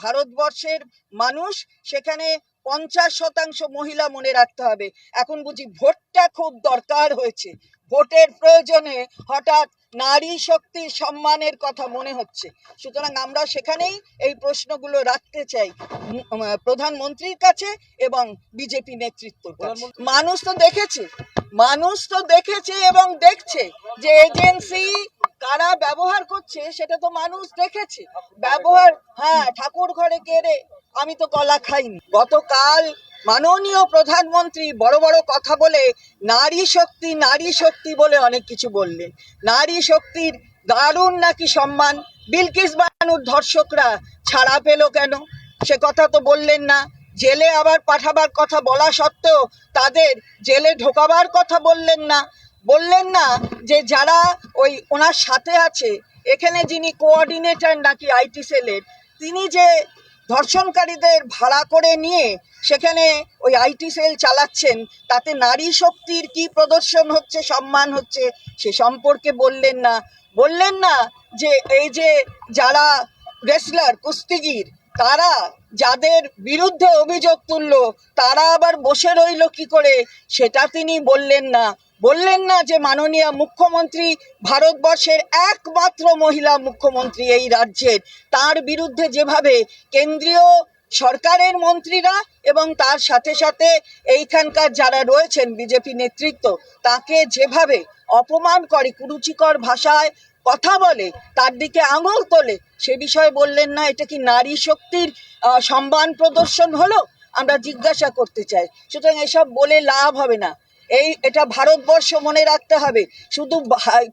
ভারতবর্ষের মানুষ, সেখানে পঞ্চাশ শতাংশ মহিলা মনে রাখতে হবে। এখন বুঝি ভোটটা খুব দরকার হয়েছে। ভোটের প্রয়োজনে হঠাৎ নারী শক্তি সম্মানের কথা মনে হচ্ছে। সুতরাং আমরা সেখানেই এই প্রশ্নগুলো রাখতে চাই প্রধানমন্ত্রীর কাছে এবং বিজেপি নেতৃত্ব মানুষ তো দেখেছে মানুষ তো দেখেছে এবং দেখছে যে এজেন্সি কারা ব্যবহার করছে সেটা তো মানুষ দেখেছে। ব্যবহার হ্যাঁ ঠাকুর ঘরে কেড়ে আমি তো কলা খাইনি। গতকাল মাননীয় প্রধানমন্ত্রী বড় বড় কথা বলে নারী শক্তি নারী শক্তি বলে অনেক কিছু বললেন। নারী শক্তির দারুণ নাকি সম্মান? বিলকিস বানুর ধর্ষকরা ছাড়া পেল কেন? সে কথা তো বললেন না। জেলে আবার পাঠাবার কথা বলা সত্ত্বেও তাদের জেলে ঢোকাবার কথা বললেন না। বললেন না যে যারা ওই ওনার সাথে আছে, এখানে যিনি কোঅর্ডিনেটর নাকি আইটি সেলের, তিনি যে ধর্ষণকারীদের ভাড়া করে নিয়ে সেখানে ওই আইটি সেল চালাচ্ছেন, তাতে নারী শক্তির কি প্রদর্শন হচ্ছে, সম্মান হচ্ছে, সে সম্পর্কে বললেন না। বললেন না যে এই যে যারা রেসলার, কুস্তিগির, তারা যাদের বিরুদ্ধে অভিযোগ তুললো, তারা আবার বসে রইল কি করে, সেটা তিনি বললেন না। বললেন না যে মাননীয় মুখ্যমন্ত্রী ভারতবর্ষের একমাত্র মহিলা মুখ্যমন্ত্রী এই রাজ্যের। তার বিরুদ্ধে যেভাবে কেন্দ্রীয় সরকারের মন্ত্রীরা এবং তার সাথে সাথে এইখানকার যারা রয়েছেন বিজেপি নেতৃত্ব, তাকে যেভাবে অপমান করে, কুরুচিকর ভাষায় কথা বলে, তার দিকে আঙুল তোলে, সে বিষয়ে বললেন না, এটা কি নারী শক্তির সম্মান প্রদর্শন হলো? আমরা জিজ্ঞাসা করতে চাই। সুতরাং এসব বলে লাভ হবে না। এই, এটা ভারতবর্ষ মনে রাখতে হবে। শুধু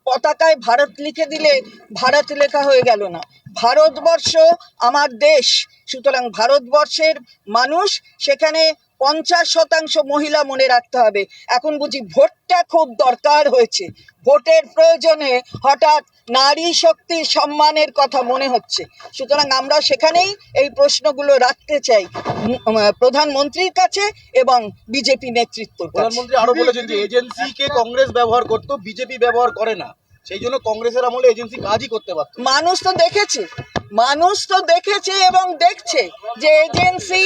পতাকায় ভারত লিখে দিলে ভারত লেখা হয়ে গেল না। ভারতবর্ষ আমার দেশ। সুতরাং ভারতবর্ষের মানুষ সেখানে পঞ্চাশ শতাংশ মহিলা মনে রাখতে হবে। এখন বুঝি ভোটটা খুব দরকার হয়েছে। ভোটের প্রয়োজনে হঠাৎ নারী শক্তি সম্মানের কথা মনে হচ্ছে। সুতরাং আমরা সেখানেই এই প্রশ্নগুলো রাখতে চাই প্রধানমন্ত্রীর কাছে এবং বিজেপি নেতৃত্ব প্রধানমন্ত্রী আরও বলেছেন যে এজেন্সিকে কংগ্রেস ব্যবহার করতো বিজেপি ব্যবহার করে না। সেই জন্য কংগ্রেসের আমলে এজেন্সি কাজই করতে পারত। মানুষ তো দেখেছে। মানুষ তো দেখেছে এবং দেখছে যে এজেন্সি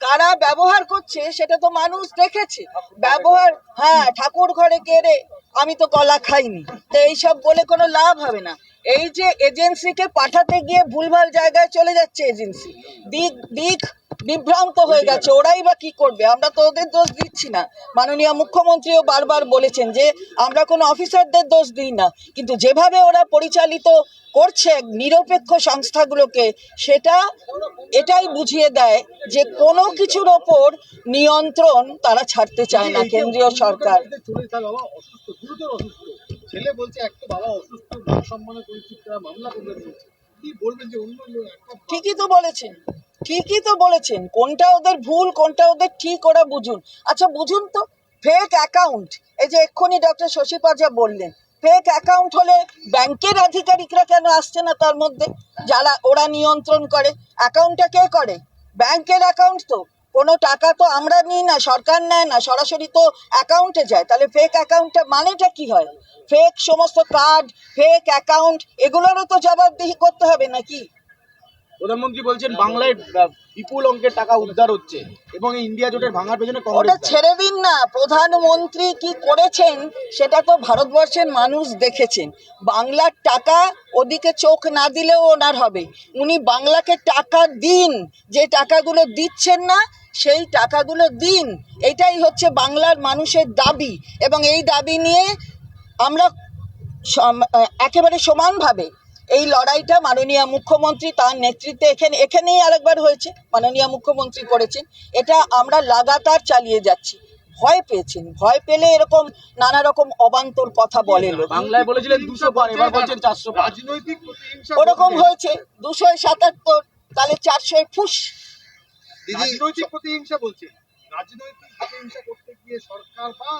কারা ব্যবহার করছে সেটা তো মানুষ দেখেছে। ব্যবহার হ্যাঁ ঠাকুর ঘরে কেড়ে আমি তো কলা খাইনি। তো এইসব বলে কোনো লাভ হবে না। এই যে এজেন্সিকে পাঠাতে গিয়ে ভুলভাল জায়গায় চলে যাচ্ছে এজেন্সি দিক দিক বিভ্রান্ত হয়ে গেছে ওরাই বা কি করবে? আমরা তো ওদের দোষ দিচ্ছি না। মাননীয় মুখ্যমন্ত্রীও বারবার বলেছেন যে আমরা কোনো অফিসারদের দোষ দিই না। কিন্তু যেভাবে ওরা পরিচালিত করছে নিরপেক্ষ সংস্থাগুলোকে সেটা এটাই বুঝিয়ে দেয় যে কোনো কিছুর ওপর নিয়ন্ত্রণ তারা ছাড়তে চায় না কেন্দ্রীয় সরকার। ছেলে বলছে একটা বাবা অসুস্থ সম্মানের মামলা করবে বলছে কি বলবেন যে অন্য একটা ঠিকই তো বলেছেন। ঠিকই তো বলেছেন, কোনটা ওদের ভুল, কোনটা ওদের ঠিক ওরা বুঝুন। আচ্ছা বুঝুন তো ফেক অ্যাকাউন্ট এই যে এক্ষুনি ডক্টর শশী পাজা বললেন ফেক অ্যাকাউন্ট হলে ব্যাংকের আধিকারিকরা কেন আসছে না তার মধ্যে? যারা ওরা নিয়ন্ত্রণ করে অ্যাকাউন্টটা কে করে? ব্যাংকের অ্যাকাউন্ট তো, কোনো টাকা তো আমরা নিই না, সরকার নেয় না, সরাসরি তো অ্যাকাউন্টে যায়। তাহলে ফেক অ্যাকাউন্টটা মানেটা কি হয়? ফেক সমস্ত কার্ড ফেক অ্যাকাউন্ট এগুলোরও তো জবাবদিহি করতে হবে নাকি? প্রধানমন্ত্রী বলছেন বাংলায় বিপুল অঙ্কের টাকা উদ্ধার হচ্ছে এবং ইন্ডিয়া জোটের ভাঙার পেছনে ওটা কংগ্রেস ছেড়ে দিন না। প্রধানমন্ত্রী কি করেছেন সেটা তো ভারতবর্ষের মানুষ দেখেছেন। বাংলার টাকা ওদিকে চোখ না দিলেও ওনার হবে। উনি বাংলাকে টাকা দিন। যে টাকাগুলো দিচ্ছেন না সেই টাকাগুলো দিন। এটাই হচ্ছে বাংলার মানুষের দাবি। এবং এই দাবি নিয়ে আমরা একেবারে সমানভাবে এই লড়াইটা মাননীয় মুখ্যমন্ত্রী তার নেতৃত্বে এখানে এখানেই আরেকবার হয়েছে মাননীয় মুখ্যমন্ত্রী করেছেন। এটা আমরা লাগাতার চালিয়ে যাচ্ছি। ভয় পেয়েছেন ভয় পেলে এরকম নানা রকম অবান্তর কথা বলে বাংলায় বলেছিলেন দুশো পার এবার বলছেন চারশো রাজনৈতিক ওরকম হয়েছে দুশো সাতাত্তর তাহলে চারশো ফুস। রাজনৈতিক প্রতিহিংসা বলছে। রাজনৈতিক প্রতিহিংসা করতে গিয়ে সরকার বা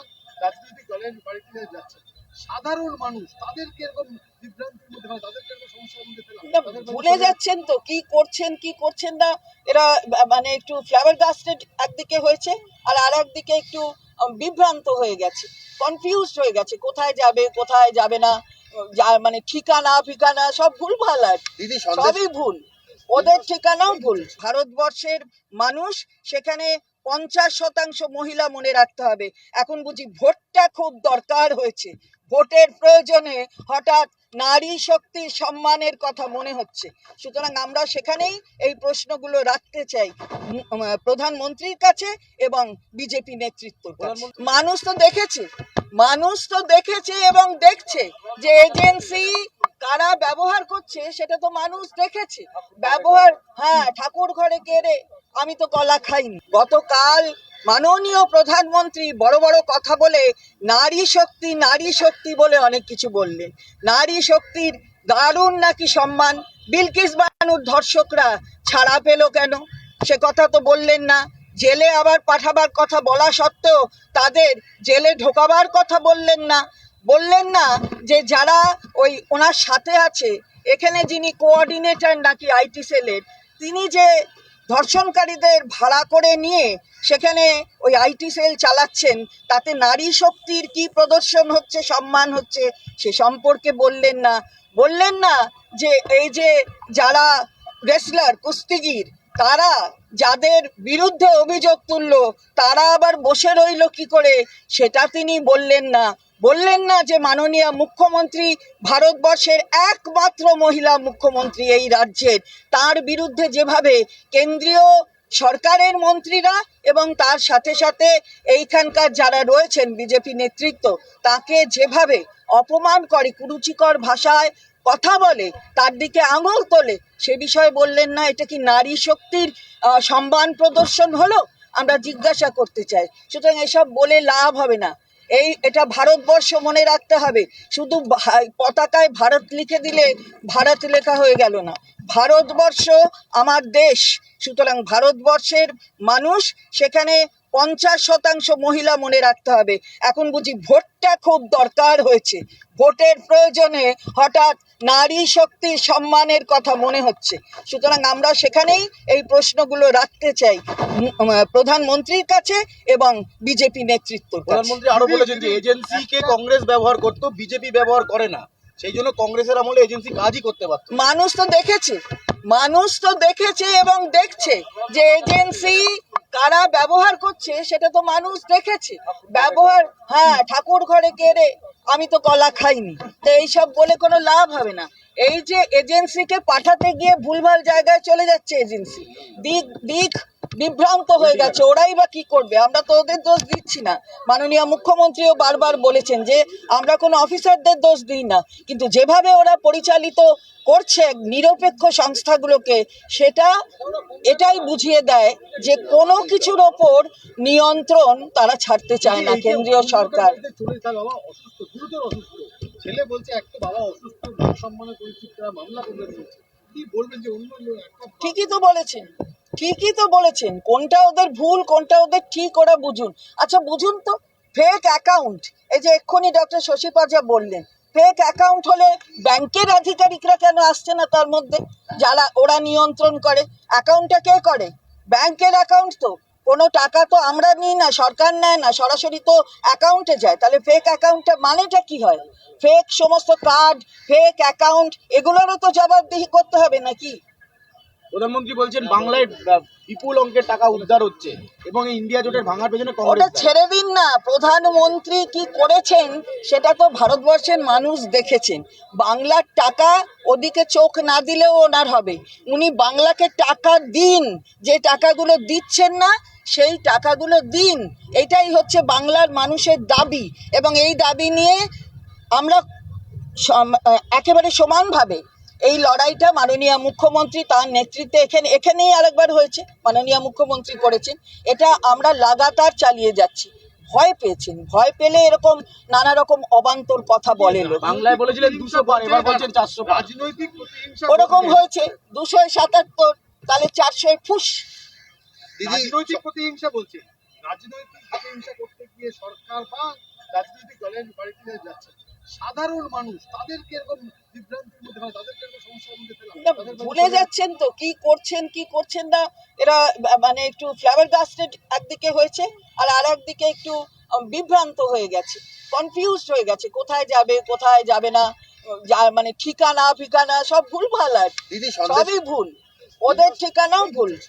রাজনৈতিক দলের বাড়িতে যাচ্ছে। সাধারণ মানুষ তাদেরকে এরকম বিভ্রান্তির মধ্যে হয় তাদেরকে এরকম সমস্যার মধ্যে ফেলা। ভুলে যাচ্ছেন তো কি করছেন কি করছেন না? এরা মানে একটু ফ্লাওয়ার গাস্টেড একদিকে হয়েছে আর আর একদিকে একটু বিভ্রান্ত হয়ে গেছে কনফিউজড হয়ে গেছে কোথায় যাবে কোথায় যাবে না যা মানে ঠিকানা ফিকানা সব ভুলভাল আর দিদি সবই ভুল। ওদের ঠিকানাও ভুল। ভারতবর্ষের মানুষ সেখানে পঞ্চাশ শতাংশ মহিলা মনে রাখতে হবে। এখন বুঝি ভোটটা খুব দরকার হয়েছে। ভোটের প্রয়োজনে হঠাৎ নারী শক্তির সম্মানের কথা মনে হচ্ছে। সুতরাং আমরা সেখানেই এই প্রশ্নগুলো রাখতে চাই প্রধানমন্ত্রীর কাছে এবং বিজেপি নেতৃত্ব মানুষ তো দেখেছে মানুষ তো দেখেছে এবং দেখছে যে এজেন্সি কারা ব্যবহার করছে সেটা তো মানুষ দেখেছে। ব্যবহার হ্যাঁ ঠাকুর ঘরে কেড়ে আমি তো কলা খাইনি। গতকাল মাননীয় প্রধানমন্ত্রী বড় বড় কথা বলে নারী শক্তি নারী শক্তি বলে অনেক কিছু বললেন। নারী শক্তির দারুণ নাকি সম্মান? বিলকিস বানুর ধর্ষকরা ছাড়া পেল কেন? সে কথা তো বললেন না। জেলে আবার পাঠাবার কথা বলা সত্ত্বেও তাদের জেলে ঢোকাবার কথা বললেন না। বললেন না যে যারা ওই ওনার সাথে আছে, এখানে যিনি কোঅর্ডিনেটর নাকি আইটি সেলের, তিনি যে ধর্ষণকারীদের ভাড়া করে নিয়ে সেখানে ওই আইটি সেল চালাচ্ছেন। তাতে নারী শক্তির কি প্রদর্শন হচ্ছে, সম্মান হচ্ছে, সে সম্পর্কে বললেন না। বললেন না যে এই যে যারা রেসলার কুস্তিগির, তারা যাদের বিরুদ্ধে অভিযোগ তুললো, তারা আবার বসে রইল কি করে, সেটা তিনি বললেন না। বললেন না যে মাননীয় মুখ্যমন্ত্রী ভারতবর্ষের একমাত্র মহিলা মুখ্যমন্ত্রী এই রাজ্যের। তার বিরুদ্ধে যেভাবে কেন্দ্রীয় সরকারের মন্ত্রীরা এবং তার সাথে সাথে এইখানকার যারা রয়েছেন বিজেপি নেতৃত্ব, তাকে যেভাবে অপমান করে, কুরুচিকর ভাষায় কথা বলে, তার দিকে আঙুল তোলে, সে বিষয়ে বললেন না, এটা কি নারী শক্তির সম্মান প্রদর্শন হলো? আমরা জিজ্ঞাসা করতে চাই। সুতরাং এসব বলে লাভ হবে না। এই, এটা ভারতবর্ষ মনে রাখতে হবে। শুধু পতাকায় ভারত লিখে দিলে ভারত লেখা হয়ে গেল না। ভারতবর্ষ আমার দেশ। সুতরাং ভারতবর্ষের মানুষ, সেখানে পঞ্চাশ শতাংশ মহিলা মনে রাখতে হবে। এখন বুঝি ভোটটা খুব দরকার হয়েছে। ভোটের প্রয়োজনে হঠাৎ নারী শক্তির সম্মানের কথা মনে হচ্ছে। সুতরাং আমরা সেখানেই এই প্রশ্নগুলো রাখতে চাই প্রধানমন্ত্রীর কাছে এবং বিজেপি নেতৃত্ব প্রধানমন্ত্রী আরও বলেছেন যে এজেন্সিকে কংগ্রেস ব্যবহার করতো বিজেপি ব্যবহার করে না। সেই জন্য কংগ্রেসের আমলে এজেন্সি কাজই করতে পারতো। মানুষ তো দেখেছে মানুষ তো দেখেছে এবং দেখছে যে এজেন্সি কারা ব্যবহার করছে সেটা তো মানুষ দেখেছে। ব্যবহার হ্যাঁ ঠাকুর ঘরে কেড়ে আমি তো কলা খাইনি। তো এইসব বলে কোনো লাভ হবে না। এই যে এজেন্সিকে পাঠাতে গিয়ে ভুলভাল জায়গায় চলে যাচ্ছে এজেন্সি। দিক দিক বিভ্রান্ত হয়ে গেছে। ওরাই বা কি করবে? আমরা তো ওদের দোষ দিচ্ছি না। মাননীয় মুখ্যমন্ত্রীও বারবার বলেছেন যে আমরা কোনো অফিসারদের দোষ দিই না। কিন্তু যেভাবে ওরা পরিচালিত করছে নিরপেক্ষ সংস্থাগুলোকে সেটা এটাই বুঝিয়ে দেয় যে কোনো কিছুর ওপর নিয়ন্ত্রণ তারা ছাড়তে চায় না কেন্দ্রীয় সরকার। ছেলে বলছে একটা বাবা অসুস্থ সম্মানের পরিচিত, তারা মামলা বলছে। কি বলবেন যে অন্য ঠিকই তো বলেছেন, ঠিকই তো বলেছেন। কোনটা ওদের ভুল, কোনটা ওদের ঠিক, ওরা বুঝুন। আচ্ছা বুঝুন তো ফেক অ্যাকাউন্ট এই যে এক্ষুনি ডক্টর শশী পাজা বললেন ফেক অ্যাকাউন্ট হলে ব্যাংকের আধিকারিকরা কেন আসছে না তার মধ্যে? যারা ওরা নিয়ন্ত্রণ করে অ্যাকাউন্টটা কে করে? ব্যাংকের অ্যাকাউন্ট তো। কোনো টাকা তো আমরা নিই না, সরকার নেয় না, সরাসরি তো অ্যাকাউন্টে যায়। তাহলে ফেক অ্যাকাউন্টটা মানেটা কি হয়? ফেক সমস্ত কার্ড ফেক অ্যাকাউন্ট এগুলোরও তো জবাবদিহি করতে হবে নাকি? প্রধানমন্ত্রী বলছেন বাংলায় বিপুল অঙ্কের টাকা উদ্ধার হচ্ছে এবং এই ইন্ডিয়া জোটের ভাঙার পেছনে ওটা ছেড়ে দিন না। প্রধানমন্ত্রী কি করেছেন সেটা তো ভারতবর্ষের মানুষ দেখেছেন। বাংলার টাকা ওদিকে চোখ না দিলেও ওনার হবে। উনি বাংলাকে টাকা দিন। যে টাকাগুলো দিচ্ছেন না সেই টাকাগুলো দিন। এটাই হচ্ছে বাংলার মানুষের দাবি। এবং এই দাবি নিয়ে আমরা একেবারে সমানভাবে এই লড়াইটা মাননীয় মুখ্যমন্ত্রী তার নেতৃত্বে এখানে এখানেই আরেকবার হয়েছে। মাননীয় মুখ্যমন্ত্রী করেছেন। এটা আমরা লাগাতার চালিয়ে যাচ্ছি। ভয় পেয়েছেন। ভয় পেলে এরকম নানা রকম অবান্তর কথা বলে বাংলায় বলেছিলেন দুশো পার এবার বলছেন চারশো রাজনৈতিক ওরকম হয়েছে। দুশো সাতাত্তর তাহলে চারশো ফুস রাজনৈতিক প্রতিহিংসা বলছে। রাজনৈতিক প্রতিহিংসা করতে গিয়ে সরকার বা রাজনৈতিক দলের বাড়িতে যাচ্ছে। সাধারণ মানুষ তাদেরকে এরকম ভুলে যাচ্ছেন তো কি করছেন কি করছেন না? এরা মানে একটু ফ্লাওয়ার গাস্টেড একদিকে হয়েছে আর আর একদিকে একটু বিভ্রান্ত হয়ে গেছে কনফিউজড হয়ে গেছে কোথায় যাবে কোথায় যাবে না মানে ঠিকানা ফিকানা সব ভুল ভালো আর সবই ভুল। ওদের ঠিকানাও ভুল।